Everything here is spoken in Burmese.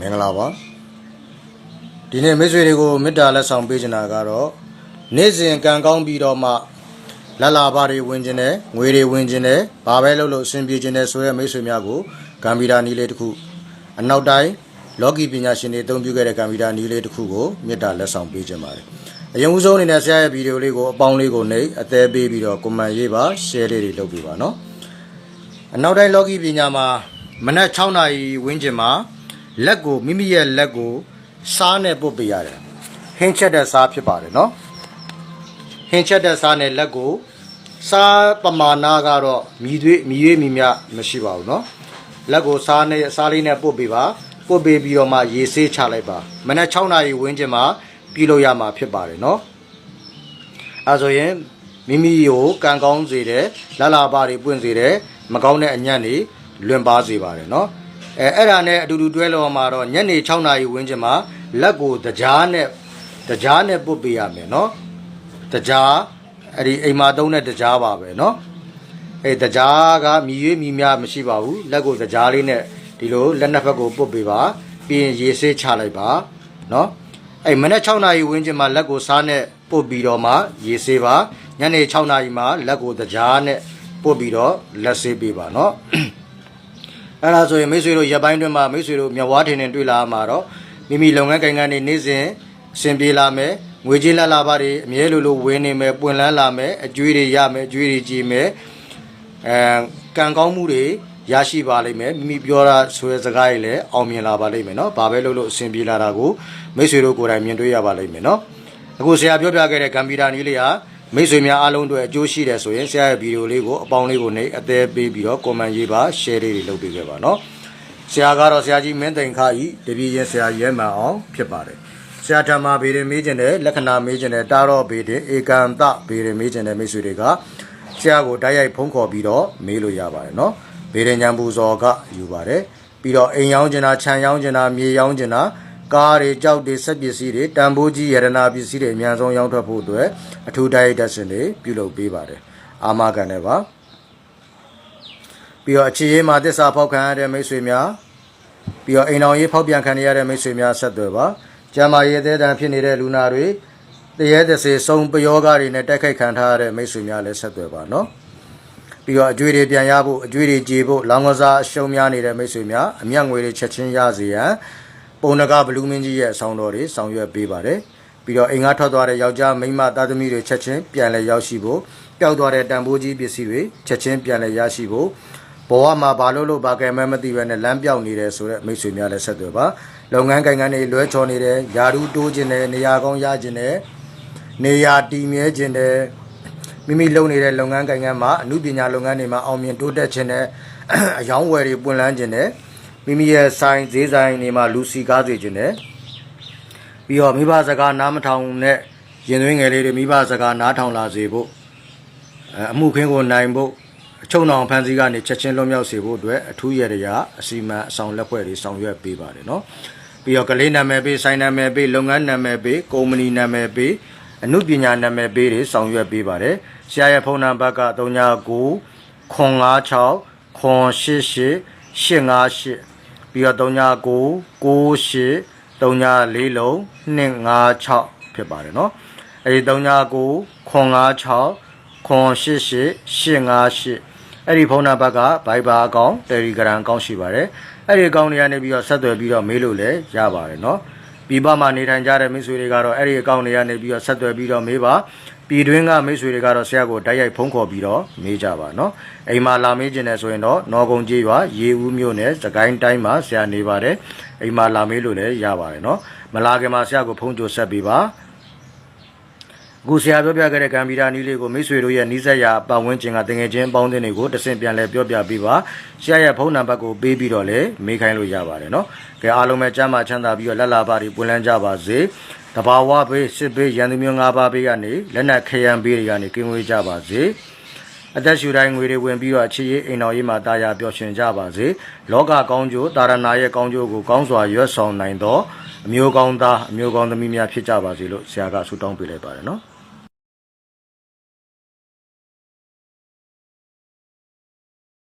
မင်္ဂလာပါဒီနေ့မိတ်ဆွေတွေကိုမေတ္တာလက်ဆောင်ပေးချင်တာကတော့နေ့စဉ်ကံကောင်းပြီးတော့မှလက်လာပါတွေဝင်ခြင်းနဲ့ငွေတွေဝင်ခြင်းနဲ့ဘာပဲလုပ်လို့အဆင်ပြေခြင်းနဲ့ဆိုရဲမိတ်ဆွေများကိုကံဗီတာနီးလေးတစ်ခုအနောက်တိုင်းလောကီပညာရှင်တွေအသုံးပြုခဲ့တဲ့ကံဗီတာနီးလေးတစ်ခုကိုမေတ္တာလက်ဆောင်ပေးချင်ပါတယ်အရင်ဦးဆုံးအနေနဲ့ဆရာရဲ့ဗီဒီယိုလေးကိုအပေါင်းလေးကိုနှိပ်အသေးပေးပြီးတော့ကွန်မန့်ရေးပါ share လေးတွေလုပ်ပေးပါနော်အနောက်တိုင်းလောကီပညာမှာမနက်6နာရီဝန်းကျင်မှာ လက်ကိုမိမိရဲ့လက်ကိုစားနဲ့ပုတ်ပေးရတယ်ဟင်းချက်တဲ့စားဖြစ်ပါတယ်နော်ဟင်းချက်တဲ့စားနဲ့လက်ကိုစားပမာဏကတော့မြည်သွေးမြည်ရွေးမြည်မြမရှိပါဘူးနော်လက်ကိုစားနဲ့စားလေးနဲ့ပုတ်ပေးပါပုတ်ပေးပြီးတော့မှရေဆေးချလိုက်ပါမနက်6နာရီဝန်းကျင်မှာပြုလုပ်ရမှာဖြစ်ပါတယ်နော်အဲဆိုရင်မိမိကိုကံကောင်းစေတယ်လလာပါတွေပွင့်စေတယ်မကောင်းတဲ့အညံ့တွေလွင်ပါစေပါတယ်နော် အဲအဲ့ဒါနဲ့အတူတူတွဲလောမှာတော့ညနေ6နာရီဝန်းကျင်မှာလက်ကိုတကြားနဲ့တကြားနဲ့ပုတ်ပေးရမယ်နော်တကြားအဲ့ဒီအိမ်မှာသုံးတဲ့တကြားပါပဲနော်အဲ့တကြားကမြည်ရွေးမြည်များမရှိပါဘူးလက်ကိုတကြားလေးနဲ့ဒီလိုလက်နှစ်ဖက်ကိုပုတ်ပေးပါပြီးရင်ရေဆေးချလိုက်ပါနော်အဲ့မနေ့6နာရီဝန်းကျင်မှာလက်ကိုစားနဲ့ပုတ်ပြီးတော့မှရေဆေးပါညနေ6နာရီမှာလက်ကိုတကြားနဲ့ပုတ်ပြီးတော့လက်ဆေးပေးပါနော် အဲ့ဒါဆိုရင်မိတ်ဆွေတို့ရက်ပိုင်းတွင်းမှာမိတ်ဆွေတို့မြဝါထင်ထင်တွေ့လာမှာတော့မိမိလုပ်ငန်းကိန်းကနေနေ့စဉ်အဆင်ပြေလာမယ်ငွေကြေးလက်လာပါတွေအမြဲလိုလိုဝင်နေမယ်ပွင့်လန်းလာမယ်အကျွေးတွေရမယ်အကျွေးတွေကြည်မယ်အဲကံကောင်းမှုတွေရရှိပါလိမ့်မယ်မိမိပြောတာဆိုတဲ့စကားတွေလည်းအောင်မြင်လာပါလိမ့်မယ်နော်ဘာပဲလုပ်လို့အဆင်ပြေလာတာကိုမိတ်ဆွေတို့ကိုယ်တိုင်မြင်တွေ့ရပါလိမ့်မယ်နော်အခုဆရာပြောပြခဲ့တဲ့ကံပီတာနည်းလေးဟာ မိတ်ဆွေများအားလုံးအတွက်အကျိုးရှိတယ်ဆိုရင်ဆရာရဲ့ဗီဒီယိုလေးကိုအပေါင်းလေးကိုနေအသေးပေးပြီးတော့ comment ရေးပါ share လေးတွေလုပ်ပေးခဲ့ပါနော်ဆရာကတော့ဆရာကြီးမင်းတိန်ခါဤတပည့်ချင်းဆရာရဲမှန်အောင်ဖြစ်ပါတယ်ဆရာဓမ္မဗေဒင်မေးခြင်းတဲ့လက္ခဏာမေးခြင်းတဲ့တာရောဗေဒင်ဧကံတဗေဒင်မေးခြင်းတဲ့မိတ်ဆွေတွေကဆရာကိုတိုက်ရိုက်ဖုန်းခေါ်ပြီးတော့မေးလို့ရပါတယ်နော်ဗေဒင်ဉာဏ်ပူဇော်ကယူပါတယ်ပြီးတော့အိမ်ရောင်းခြင်းတာခြံရောင်းခြင်းတာမြေရောင်းခြင်းတာ ကားတွေကြောက်တွေစက်ပစ္စည်းတွေတန်ဖိုးကြီးရတနာပစ္စည်းတွေအများဆုံးရောင်းထွက်ဖို့အတွက်အထူးတိုက်ရိုက်တက်စင်တွေပြုလုပ်ပေးပါတယ်အာမခံတယ်ပါပြီးတော့အခြေရေးမှာတစ္ဆာဖောက်ခံရတဲ့မိတ်ဆွေများပြီးတော့အိမ်တော်ရေးဖောက်ပြန်ခံရတဲ့မိတ်ဆွေများဆက်သွယ်ပါကျမ်းမာရေးအသေးတန်ဖြစ်နေတဲ့လူနာတွေတရေတစေစုံပယောဂတွေနဲ့တိုက်ခိုက်ခံထားရတဲ့မိတ်ဆွေများလည်းဆက်သွယ်ပါနော်ပြီးတော့အကျွေးတွေပြန်ရဖို့အကျွေးတွေကြေဖို့လောင်ကစားအရှုံးများနေတဲ့မိတ်ဆွေများအမျက်ငွေတွေချက်ချင်းရစေရန် ပုံနကဘလူးမင်းကြီးရဲ့အဆောင်တော်တွေဆောင်ရွက်ပေးပါတယ်ပြီးတော့အိမ်ကထွက်သွားတဲ့ယောက်ျားမိန်းမသားသမီးတွေချက်ချင်းပြန်လည်ရောက်ရှိဖို့ပျောက်သွားတဲ့တန်ဖိုးကြီးပစ္စည်းတွေချက်ချင်းပြန်လည်ရရှိဖို့ဘဝမှာဘာလို့လို့ဘာကဲမဲမသိပဲနဲ့လမ်းပြောက်နေတယ်ဆိုတဲ့မိတ်ဆွေများလည်းဆက်သွယ်ပါလုပ်ငန်းကိုင်ငန်းတွေလွဲချော်နေတယ်ယာရုတိုးခြင်းတယ်နေရာကောင်းရခြင်းတယ်နေရာတည်မြဲခြင်းတယ်မိမိလုပ်နေတဲ့လုပ်ငန်းကိုင်ငန်းမှာအမှုပညာလုပ်ငန်းတွေမှာအောင်မြင်တိုးတက်ခြင်းနဲ့အယောင်းဝယ်တွေပွင့်လန်းခြင်းနဲ့ မိမိရဲ့ဆိုင်ဈေးဆိုင်တွေမှာလူစီကားစေခြင်းနဲ့ပြီးတော့မိဘစကားနားမထောင်နဲ့ရင်သွင်းငယ်လေးတွေမိဘစကားနားထောင်လာစေဖို့အဲအမှုခင်းကိုနိုင်ဖို့အချုံအောင်ဖန်စီကနေချက်ချင်းလွတ်မြောက်စေဖို့အတွက်အထူးရရရာအစီအမံအဆောင်လက်ဖွဲ့တွေဆောင်ရွက်ပေးပါတယ်နော်ပြီးတော့ကလေးနာမည်ပေးဆိုင်နာမည်ပေးလုပ်ငန်းနာမည်ပေးကုမ္ပဏီနာမည်ပေးအမှုပညာနာမည်ပေးတွေဆောင်ရွက်ပေးပါတယ်။ဆရာရဲ့ဖုန်းနံပါတ်က39 956 988 858 ပြီးတော့39 98 38လုံး256ဖြစ်ပါတယ်နော်။အဲဒီ39 956 988 858အဲ့ဒီဖုန်းနံပါတ်က Viber အကောင့် Telegram အကောင့်ရှိပါတယ်။အဲ့ဒီအကောင့်တွေကနေပြီးတော့ဆက်သွယ်ပြီးတော့မေးလို့လည်းရပါတယ်နော်။ပြည်ပမှာနေထိုင်ကြတဲ့မိတ်ဆွေတွေကတော့အဲ့ဒီအကောင့်တွေကနေပြီးတော့ဆက်သွယ်ပြီးတော့မေးပါ ပြည်တွင်းကမိတ်ဆွေတွေကတော့ဆရာကိုတိုက်ရိုက်ဖုန်းခေါ်ပြီးတော့မေးကြပါနော်အိမ်မှာလာမေးခြင်းနဲ့ဆိုရင်တော့နော်ကုံကြီးရွာရေဦးမြို့နယ်စကိုင်းတိုင်းမှာဆရာနေပါတယ်အိမ်မှာလာမေးလို့လည်းရပါတယ်နော်မလာခင်မှာဆရာကိုဖုန်းကြိုဆက်ပေးပါ09 အခုဆရာပြောပြခဲ့တဲ့ကံဗီရာနီးလေးကိုမိတ်ဆွေတို့ရဲ့နီးစပ်ရာပတ်ဝန်းကျင်ကတငယ်ချင်းပေါင်းတဲ့တွေကိုတဆင့်ပြန်လဲပြောပြပေးပါဆရာရဲ့ဖုန်းနံပါတ်ကိုပေးပြီးတော့လည်းမေးခိုင်းလို့ရပါတယ်နော်ကဲအားလုံးပဲကြားမှချမ်းသာပြီးတော့လက်လာပါတွေပွင့်လန်းကြပါစေတဘာဝဘေးစစ်ဘေးရန်သူမျိုး၅ပါးဘေးကနေလက်နက်ခရံဘေးတွေကနေကင်းဝေးကြပါစေအသက်ရှူတိုင်းငွေတွေဝင်ပြီးတော့ချစ်ရေးအိမ်တော်ရေးမှာတာယာပျော်ရွှင်ကြပါစေလောကကောင်းကျိုးတာရဏာရဲ့ကောင်းကျိုးကိုကောင်းစွာရွတ်ဆောင်နိုင်သောအမျိုးကောင်းသားအမျိုးကောင်းသမီးများဖြစ်ကြပါစေလို့ဆရာကဆုတောင်းပေးလိုက်ပါတယ်နော်